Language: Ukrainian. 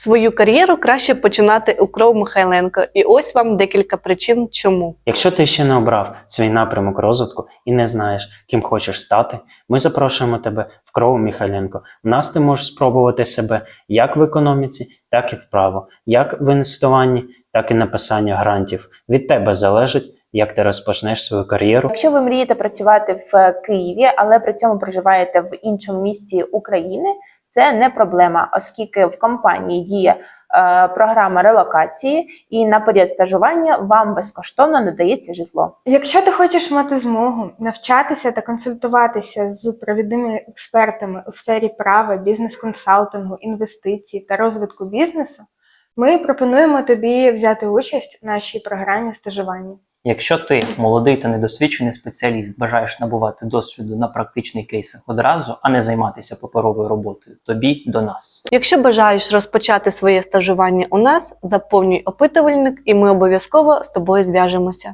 Свою кар'єру краще починати у кров Михайленко, і ось вам декілька причин, чому. Якщо ти ще не обрав свій напрямок розвитку і не знаєш, ким хочеш стати, ми запрошуємо тебе в кров Міхайленко. В нас ти можеш спробувати себе як в економіці, так і в право, як в інвестуванні, так і написанні грантів. Від тебе залежить, як ти розпочнеш свою кар'єру. Якщо ви мрієте працювати в Києві, але при цьому проживаєте в іншому місті України, це не проблема, оскільки в компанії діє е, програма релокації, і на період стажування вам безкоштовно надається житло. Якщо ти хочеш мати змогу навчатися та консультуватися з провідними експертами у сфері права, бізнес-консалтингу, інвестицій та розвитку бізнесу, ми пропонуємо тобі взяти участь в нашій програмі стажування. Якщо ти молодий та недосвідчений спеціаліст, бажаєш набувати досвіду на практичних кейсах одразу, а не займатися паперовою роботою, тобі до нас. Якщо бажаєш розпочати своє стажування у нас, заповнюй опитувальник, і ми обов'язково з тобою зв'яжемося.